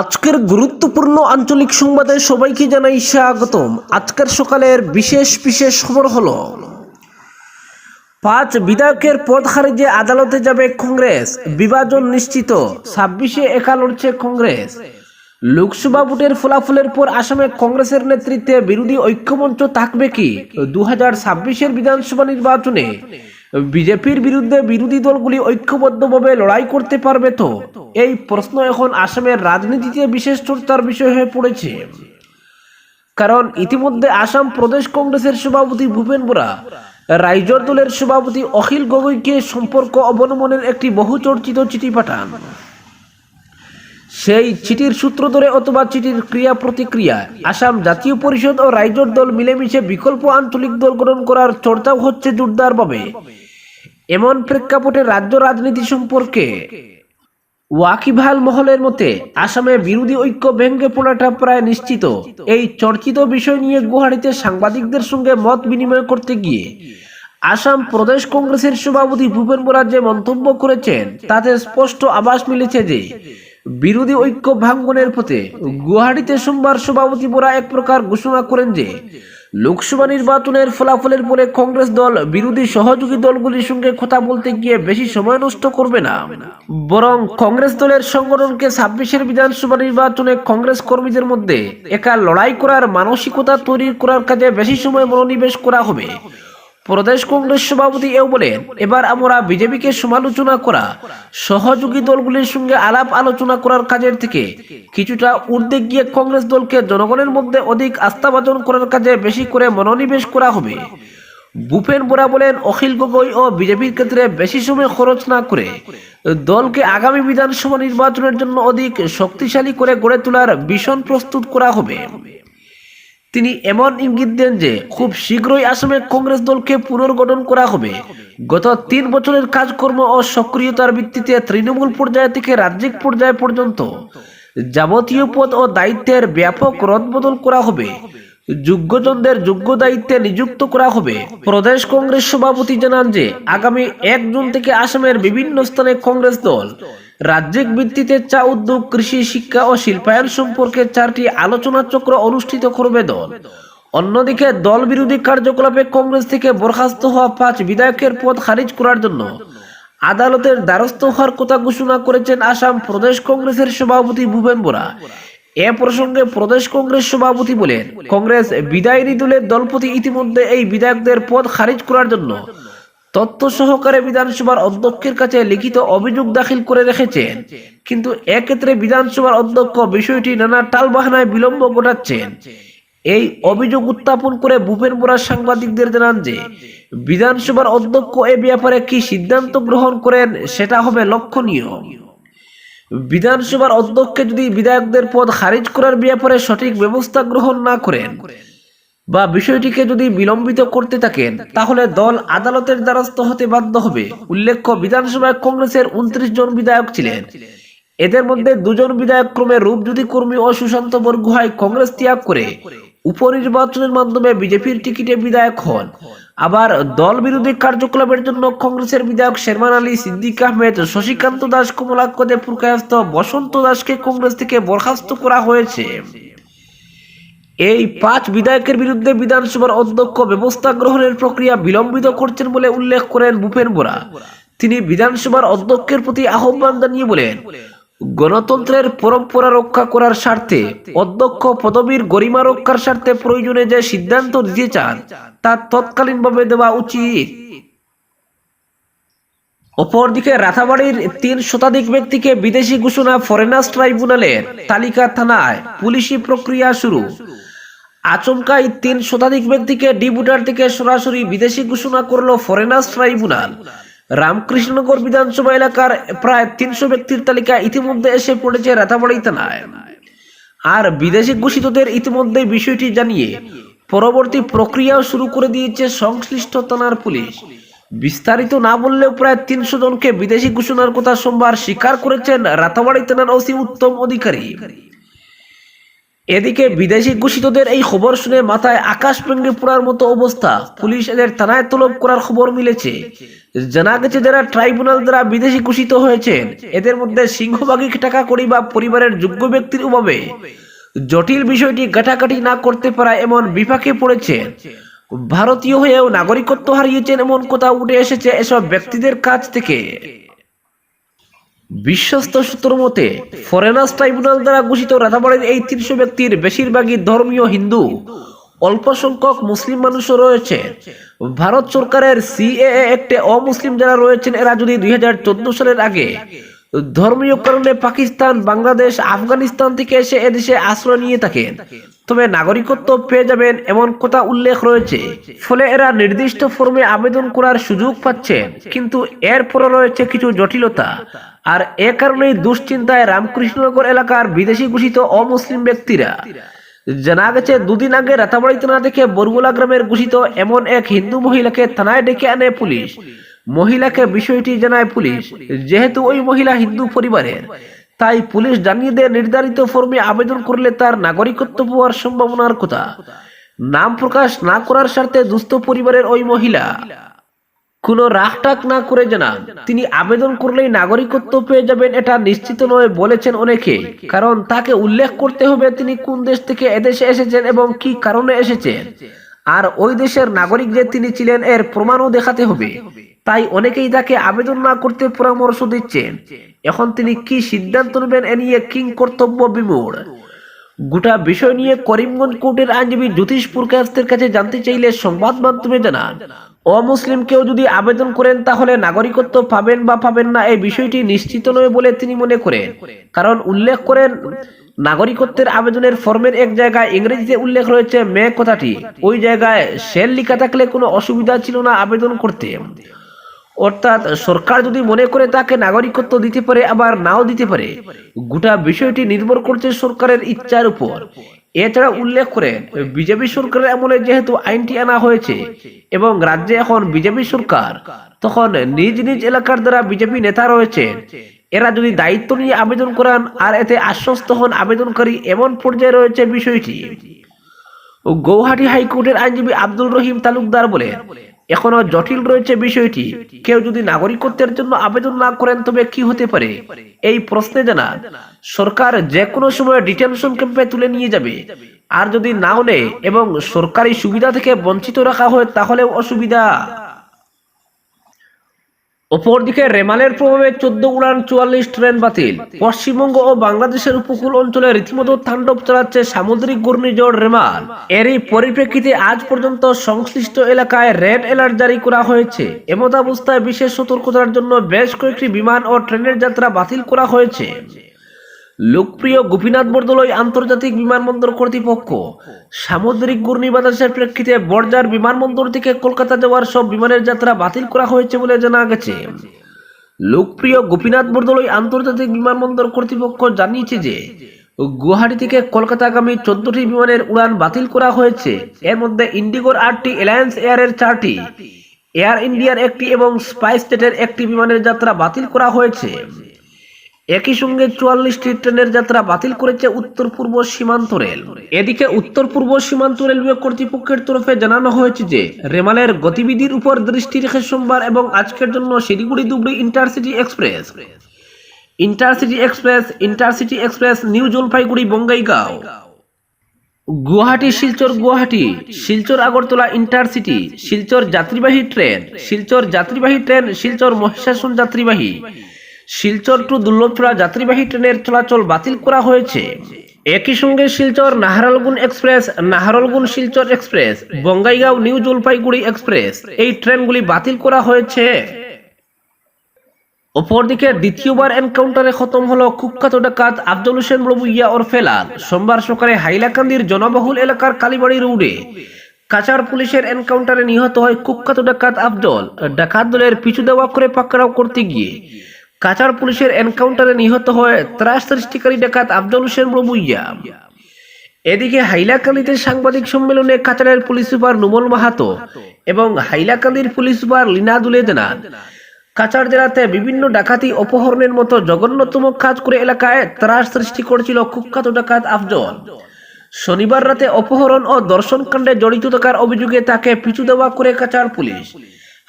আজকের গুরুত্বপূর্ণ আঞ্চলিক সংবাদে সবাইকে জানাই স্বাগতম। আজকের সকালের বিশেষ বিশেষ খবর হলো, পাঁচ বিধায়কের পদ খারিজে আদালতে যাবে কংগ্রেস। বিভাজন নিশ্চিত, ছাব্বিশে একা লড়ছে কংগ্রেস। লোকসভা ভোটের ফলাফলের পর আসামে কংগ্রেসের নেতৃত্বে বিরোধী ঐক্যমঞ্চ থাকবে কি? দু হাজার বিধানসভা নির্বাচনে বিজেপির বিরুদ্ধে বিরোধী দলগুলি ঐক্যবদ্ধভাবে লড়াই করতে পারবে তো? এই প্রশ্ন এখন আসামের রাজনীতিতে বিশেষ চর্চার বিষয় হয়ে পড়েছে। কারণ ইতিমধ্যে আসাম প্রদেশ কংগ্রেসের সভাপতি ভূপেন বোরা, রাইজর দলের সভাপতি অখিল গগৈকে সম্পর্ক অবলম্বনের একটি বহু চর্চিত চিঠি পাঠান। সেই চিঠির সূত্র ধরে অথবা চিঠির ক্রিয়া প্রতিক্রিয়া আসাম জাতীয় পরিষদ ও রাইজর দল মিলেমিশে বিকল্প আঞ্চলিক দল গঠন করার চর্চাও হচ্ছে জোরদারভাবে। এমন প্রেক্ষাপটে রাজ্য রাজনীতি সম্পর্কে ওয়াকিবহাল মহলের মতে আসামে বিরোধী ঐক্য ভেঙ্গে পড়াটা প্রায় নিশ্চিত। এই চর্চিত বিষয় নিয়ে গুয়াহাটিতে সাংবাদিকদের সঙ্গে মত বিনিময় করতে গিয়ে আসাম প্রদেশ কংগ্রেসের সভাপতি ভূপেন বোরা যে মন্তব্য করেছেন, তাতে স্পষ্ট আভাস মিলেছে যে বিরোধী ঐক্য ভাঙ্গনের পথে গুয়াহাটিতে সোমবার সভাপতি বোরা এক প্রকার ঘোষণা করেন যে লোকসভা নির্বাচনের ফলাফলের পরে কংগ্রেস দল, বিরোধী সহযোগী দলগুলির সঙ্গে কথা বলতে গিয়ে বেশি সময় নষ্ট করবে না। বরং কংগ্রেস দলের সংগঠনকে ছাব্বিশের বিধানসভা নির্বাচনে কংগ্রেস কর্মীদের মধ্যে একা লড়াই করার মানসিকতা তৈরি করার কাজে বেশি সময় মনোনিবেশ করা হবে। প্রদেশ কংগ্রেস সভাপতি এও বলেন, এবার আমরা বিজেপিকে সমালোচনা করা, সহযোগী দলগুলির সঙ্গে আলাপ আলোচনা করার কাজের থেকে কিছুটা ঊর্ধ্বে গিয়ে কংগ্রেস দলকে জনগণের মধ্যে অধিক আস্থাভাজন করার কাজে বেশি করে মনোনিবেশ করা হবে। ভূপেন বোরা বলেন, অখিল গগৈ ও বিজেপির ক্ষেত্রে বেশি সময় খরচ না করে দলকে আগামী বিধানসভা নির্বাচনের জন্য অধিক শক্তিশালী করে গড়ে তোলার ভীষণ প্রস্তুত করা হবে। তিনি এমন ইঙ্গিত দেন যে খুব শীঘ্রই আসামে কংগ্রেস দলকে পুনর্গঠন করা হবে। গত তিন বছরের কাজকর্ম ও সক্রিয়তার ভিত্তিতে তৃণমূল পর্যায় থেকে রাজ্যিক পর্যায় পর্যন্ত যাবতীয় পদ ও দায়িত্বের ব্যাপক রদবদল করা হবে। যোগ্যজনদের যোগ্য দায়িত্বে নিযুক্ত করা হবে। প্রদেশ কংগ্রেস সভাপতি জানান যে, আগামী এক জুন থেকে আসামের বিভিন্ন স্থানে কংগ্রেস দল। রাজ্যিক ভিত্তিতে চা উদ্যোগ, কৃষি, শিক্ষা ও শিল্পায়ন সম্পর্কে চারটি আলোচনা চক্র অনুষ্ঠিত করবে দল। অন্যদিকে, দল বিরোধী কার্যকলাপে কংগ্রেস থেকে বরখাস্ত হওয়া পাঁচ বিধায়কের পদ খারিজ করার জন্য আদালতের দ্বারস্থ হওয়ার কথা ঘোষণা করেছেন আসাম প্রদেশ কংগ্রেসের সভাপতি ভূপেন বোরা। এ প্রসঙ্গে প্রদেশ কংগ্রেস সভাপতি বলেন, কংগ্রেস বিদায়নী দলের দলপতি ইতিমধ্যে এই বিধায়কদের পদ খারিজ করার জন্য তথ্য সহকারে বিধানসভার অধ্যক্ষের কাছে লিখিত অভিযোগ দাখিল করে রেখেছেন। কিন্তু এক্ষেত্রে বিধানসভার অধ্যক্ষ বিষয়টি নানা টালবাহানায় বিলম্ব ঘটাচ্ছেন। এই অভিযোগ উত্থাপন করে ভূপেন বোরা সাংবাদিকদের জানান যে, বিধানসভার অধ্যক্ষ এ ব্যাপারে কি সিদ্ধান্ত গ্রহণ করেন সেটা হবে লক্ষণীয়। বিধানসভার অধ্যক্ষে যদি বিধায়কদের পদ খারিজ করার ব্যাপারে সঠিক ব্যবস্থা গ্রহণ না করেন বা বিষয়টিকে যদি বিলম্বিত করতে থাকেন, তাহলে দল আদালতের দ্বারস্থ হতে বাধ্য হবে। উল্লেখ্য, বিধানসভায় কংগ্রেসের উনত্রিশ জন বিধায়ক ছিলেন। এদের মধ্যে দুজন বিধায়ক ক্রমে রূপজ্যোতি কর্মী ও সুশান্ত বরগুহাই কংগ্রেস ত্যাগ করে উপনির্বাচনের মাধ্যমে বিজেপির টিকিটে বিধায়ক হন। আবার দল বিরোধী কার্যকলাপের জন্য কংগ্রেসের বিধায়ক শেরমান আলী, সিদ্দিক আহমেদ, শশীকান্ত দাস কমলাক্ষদে পুরকায়স্ত বসন্ত দাসকে কংগ্রেস থেকে বরখাস্ত করা হয়েছে। এই পাঁচ বিধায়কের বিরুদ্ধে বিধানসভার অধ্যক্ষ ব্যবস্থা গ্রহণের প্রক্রিয়া বিলম্বিত করছেন বলে উল্লেখ করেন ভূপেন বোরা। তিনি বিধানসভার অধ্যক্ষের প্রতি আহ্বান জানিয়ে বলেন গণতন্ত্রের পরম্পরা রক্ষা করার স্বার্থে অধ্যক্ষ পদবীর গরিমা রক্ষার স্বার্থে প্রয়োজনে যে সিদ্ধান্ত দিতে চান তা তৎকালীনভাবে দেওয়া উচিত। অপরদিকে রাথাবাড়ির তিন শতাধিক ব্যক্তিকে বিদেশি ঘোষণা ফরেনার্স ট্রাইব্যুনালের তালিকা থানায় পুলিশি প্রক্রিয়া শুরু। আচমকাই তিন শতাধিক ব্যক্তিকে ডিবুটার থেকে সরাসরি বিদেশি ঘোষণা করল ফরেনার্স ট্রাইব্যুনাল। রামকৃষ্ণনগর বিধানসভা এলাকার প্রায় তিনশো ব্যক্তির তালিকা ইতিমধ্যে এসে পড়েছে রাতাবাড়ি থানায়। আর বিদেশি ঘোষিতদের ইতিমধ্যে বিষয়টি জানিয়ে পরবর্তী প্রক্রিয়াও শুরু করে দিয়েছে সংশ্লিষ্ট থানার পুলিশ। বিস্তারিত না বললেও প্রায় তিনশো জনকে বিদেশি ঘোষণার কথা সোমবার স্বীকার করেছেন রাতাবাড়ি থানার ওসি উত্তম অধিকারী। এদিকে বিদেশি ঘোষিতদের এই খবর শুনে মাথায় আকাশ ভেঙে পড়ার মতো অবস্থা। পুলিশ এদের থানায় তলব করার খবর মিলেছে। জানা গেছে যারা ট্রাইব্যুনাল দ্বারা বিদেশি ঘোষিত হয়েছেন, এদের মধ্যে সিংহভাগী টাকা করি বা পরিবারের যোগ্য ব্যক্তির অভাবে। জটিল বিষয়টি গাটাকাটি না করতে পারা এমন বিপাকে পড়েছেন ভারতীয় হয়েও নাগরিকত্ব হারিয়েছেন এমন কথা উঠে এসেছে এসব ব্যক্তিদের কাছ থেকে। বিশ্বস্ত সূত্র মতে ফরেনার্স ট্রাইব্যুনাল দ্বারা ঘোষিত রাধাবাড়ির এই তিনশো ব্যক্তির বেশিরভাগই ধর্মীয় হিন্দু। অল্প সংখ্যক মুসলিম মানুষও রয়েছে। ভারত সরকারের সিএএ একটে অমুসলিম যারা রয়েছেন, এরা যদি দুই সালের আগে ধর্মীয় কারণে পাকিস্তান, বাংলাদেশ, আফগানিস্তান থেকে এসে এদেশে আশ্রয় নিয়ে থাকেন, তবে নাগরিকত্ব পেয়ে যাবেন এমন কথা উল্লেখ রয়েছে। ফলে এরা নির্দিষ্ট ফর্মে আবেদন করার সুযোগ পাচ্ছেন, কিন্তু এরপরও রয়েছে কিছু জটিলতা। আর এ কারণেই দুশ্চিন্তায় রামকৃষ্ণনগর এলাকার বিদেশি ঘোষিত অমুসলিম ব্যক্তিরা। জানা গেছে, দুদিন আগে রাতাবাড়ি থানা থেকে বরগুলা গ্রামের ঘোষিত এমন এক হিন্দু মহিলাকে থানায় ডেকে আনে পুলিশ। মহিলাকে বিষয়টি জানায় পুলিশ, যেহেতু ওই মহিলা হিন্দু পরিবারের, তাই পুলিশ জানিয়ে দেয়, নির্ধারিত ফর্মে আবেদন করলে তার নাগরিকত্ব পাওয়ার সম্ভাবনার কথা। নাম প্রকাশ না করার স্বার্থে দুস্থ পরিবারের ওই মহিলা কোনো রাগটাক না করে জানান তিনি আবেদন করলেই নাগরিকত্ব পেয়ে যাবেন এটা নিশ্চিত নয় বলেছেন অনেকে। কারণ তাকে উল্লেখ করতে হবে তিনি কোন দেশ থেকে এদেশে এসেছেন এবং কি কারণে এসেছেন। আর ওই দেশের নাগরিক যে তিনি ছিলেন, এর প্রমাণও দেখাতে হবে। তাই অনেকেই তাকে আবেদন না করতে পরামর্শ দিচ্ছেন। এখন তিনি কি সিদ্ধান্ত নেবেন এ নিয়ে কিং কর্তব্য বিমূঢ়? গোটা বিষয় নিয়ে করিমগঞ্জ কোর্টের আইনজীবী জ্যোতিষ পুরকাস্তের কাছে জানতে চাইলে সংবাদ মাধ্যমে জানান। অমুসলিম কেউ যদি আবেদন করেন, তাহলে নাগরিকত্ব পাবেন বা পাবেন না এই বিষয়টি নিশ্চিত নয় বলে তিনি মনে করেন। কারণ উল্লেখ করেন, নাগরিকত্বের আবেদনের ফর্মের এক জায়গায় ইংরেজিতে উল্লেখ রয়েছে, মে কথাটি। ওই জায়গায় সেল লিখা থাকলে কোনো অসুবিধা ছিল না আবেদন করতে। অর্থাৎ সরকার যদি মনে করে তাকে নাগরিকত্ব দিতে পারে, আবার নাও দিতে পারে। গোটা বিষয়টি নির্ভর করছে সরকারের ইচ্ছার উপর। এছাড়া উল্লেখ করেন বিজেপি সরকারের আমলে যেহেতু আইনটি আনা হয়েছে এবং রাজ্যে এখন বিজেপি সরকার তখন নিজ নিজ এলাকার দ্বারা বিজেপি নেতা রয়েছেন এরা যদি দায়িত্ব নিয়ে আবেদন করান আর এতে আশ্বস্ত হন আবেদনকারী এমন পর্যায়ে রয়েছে বিষয়টি। গৌহাটি হাইকোর্টের আইনজীবী আব্দুল রহিম তালুকদার বলেন এখনও জটিল রয়েছে বিষয়টি। কেউ যদি নাগরিকত্বের জন্য আবেদন না করেন, তবে কি হতে পারে? এই প্রশ্নে জানা, সরকার যে কোনো সময় ডিটেনশন ক্যাম্পে তুলে নিয়ে যাবে। আর যদি নাও নেয় এবং সরকারি সুবিধা থেকে বঞ্চিত রাখা হয়, তাহলেও অসুবিধা। অপরদিকে রেমালের প্রভাবে চোদ্দ উড়ান, চুয়াল্লিশ ট্রেন বাতিল। পশ্চিমবঙ্গ ও বাংলাদেশের উপকূল অঞ্চলে রীতিমতো তাণ্ডব চালাচ্ছে সামুদ্রিক ঘূর্ণিঝড় রেমাল। এরই পরিপ্রেক্ষিতে আজ পর্যন্ত সংশ্লিষ্ট এলাকায় রেড অ্যালার্ট জারি করা হয়েছে। এমতাবস্থায় বিশেষ সতর্কতার জন্য বেশ কয়েকটি বিমান ও ট্রেনের যাত্রা বাতিল করা হয়েছে। লোকপ্রিয় গোপীনাথ বরদলৈ আন্তর্জাতিক বিমানবন্দর কর্তৃপক্ষ, সামুদ্রিক ঘূর্ণিবাতাসের প্রেক্ষিতে বর্জার বিমানবন্দর থেকে কলকাতা যাওয়ার সব বিমানের যাত্রা বাতিল করা হয়েছে বলে জানা গেছে। লোকপ্রিয় গোপীনাথ বরদলৈ আন্তর্জাতিক বিমানবন্দর কর্তৃপক্ষ জানিয়েছে যে, গুয়াহাটি থেকে কলকাতাগামী চোদ্দটি বিমানের উড়ান বাতিল করা হয়েছে। এর মধ্যে ইন্ডিগোর আটটি, এলায়েন্স এয়ারের চারটি, এয়ার ইন্ডিয়ার একটি এবং স্পাইস স্টেটের একটি বিমানের যাত্রা বাতিল করা হয়েছে। একই সঙ্গে চুয়াল্লিশটি ট্রেনের যাত্রা বাতিল করেছে উত্তর পূর্ব সীমান্ত রেল। এদিকে উত্তর পূর্ব সীমান্ত রেলওয়ে কর্তৃপক্ষের তরফে জানানো হয়েছে যে, রেমালের গতিবিধির উপর দৃষ্টি রেখে সোমবার এবং আজকের জন্য Siliguri Dhubri intercity express. Intercity express intercity express, new Jalpaiguri, Bongaigaon. Guwahati, Silchar Guwahati. Silchar, Agartala, intercity. Silchar যাত্রীবাহী ট্রেন, শিলচর যাত্রীবাহী ট্রেন, শিলচর মহিষাসন যাত্রীবাহী। শিলচর টু দুর্লভছড়া যাত্রীবাহী ট্রেনের চলাচল বাতিল করা হয়েছে। একই সঙ্গে Silchar Naharlagun express, Naharlagun Silchar express, Bongaigaon new Jalpaiguri express এই ট্রেনগুলি বাতিল করা হয়েছে। অপরদিকে দ্বিতীয়বার এনকাউন্টারে খতম হলো কুখ্যাত ডাকাত আফজল হোসেন বড়বুইয়া ওর ফেলাল সোমবার সকালে হাইলাকান্দির জনবহুল এলাকার কালীবাড়ি রোডে কাচার পুলিশের এনকাউন্টারে নিহত হয় কুখ্যাত ডাকাত আফজল। ডাকাত দলের পিছু দেওয়া করে পাকড়াও করতে গিয়ে কাচার পুলিশের এনকাউন্টারে নিহত হয় ত্রাস সৃষ্টিকারী ডাকাত আফজল হোসেন বড়বুইয়া এদিকে হাইলাকান্দিতে সাংবাদিক সম্মেলনে কাচারের পুলিশ সুপার নুমল মাহাতো এবং হাইলাকান্দির পুলিশ সুপার লিনা দুলে জানান কাচার জেলাতে বিভিন্ন ডাকাতি অপহরণের মতো জঘন্যতম কাজ করে এলাকায় ত্রাস সৃষ্টি করেছিল কুখ্যাত ডাকাত আফজল। শনিবার রাতে অপহরণ ও দর্শনকাণ্ডে জড়িত থাকার অভিযোগে তাকে পিছু দেওয়া করে কাচার পুলিশ।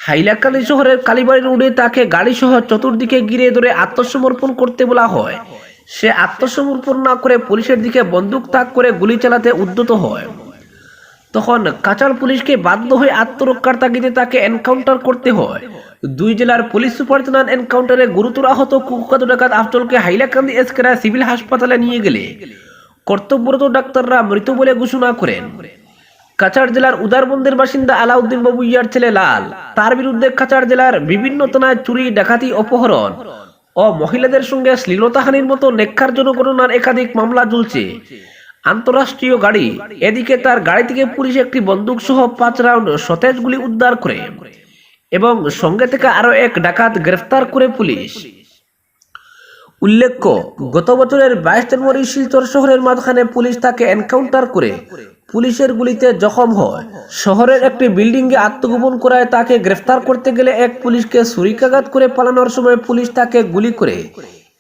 হাইলাকান্দি শহরের কালীবাড়ি রোডে তাকে গাড়ি সহ চতুর্দিকে ঘিরে ধরে আত্মসমর্পণ করতে বলা হয়। সে আত্মসমর্পণ না করে পুলিশের দিকে বন্দুক তাক করে গুলি চালাতে উদ্যত হয়। তখন কাচার পুলিশকে বাধ্য হয়ে আত্মরক্ষার তাগিদে তাকে এনকাউন্টার করতে হয়। দুই জেলার পুলিশ সুপার জানান এনকাউন্টারে গুরুতর আহত কুখ্যাত ডাকাত আফজলকে হাইলাকান্দি এসকেরা সিভিল হাসপাতালে নিয়ে গেলে। কর্তব্যরত ডাক্তাররা মৃত বলে ঘোষণা করেন। কাছাড় জেলার উদারবন্দের বাসিন্দা আলাউদ্দিন বাবু ইয়ার ছেলে লাল। তার বিরুদ্ধে কাছাড় জেলার বিভিন্ন থানায় চুরি, ডাকাতি, অপহরণ। ও মহিলাদের সঙ্গে শ্লীলতাহানির মতো নেক্ষারজনক ঘটনার একাধিক মামলা ঝুলছে। আন্তরাষ্ট্রীয় গাড়ি, এদিকে তার গাড়ি থেকে পুলিশ একটি বন্দুক সহ পাঁচ রাউন্ড সতেজ গুলি উদ্ধার করে এবং সঙ্গে থেকে আরও এক ডাকাত গ্রেফতার করে পুলিশ। উল্লেখ্য, গত বছরের বাইশ জানুয়ারি শিলচর শহরের মাঝখানে পুলিশ তাকে এনকাউন্টার করে পুলিশের গুলিতে জখম হয়। শহরের একটি বিল্ডিং এ আত্মগোপন করায় তাকে গ্রেফতার করতে গেলে এক পুলিশকে ছুরিকাঘাত করে পালানোর সময় পুলিশ তাকে গুলি করে।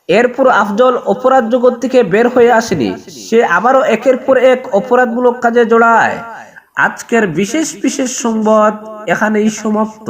এরপর আফজল অপরাধ জগৎ থেকে বের হয়ে আসেনি। সে আবারও একের পর এক অপরাধমূলক কাজে জড়ায়। আজকের বিশেষ বিশেষ সংবাদ এখানেই সমাপ্ত।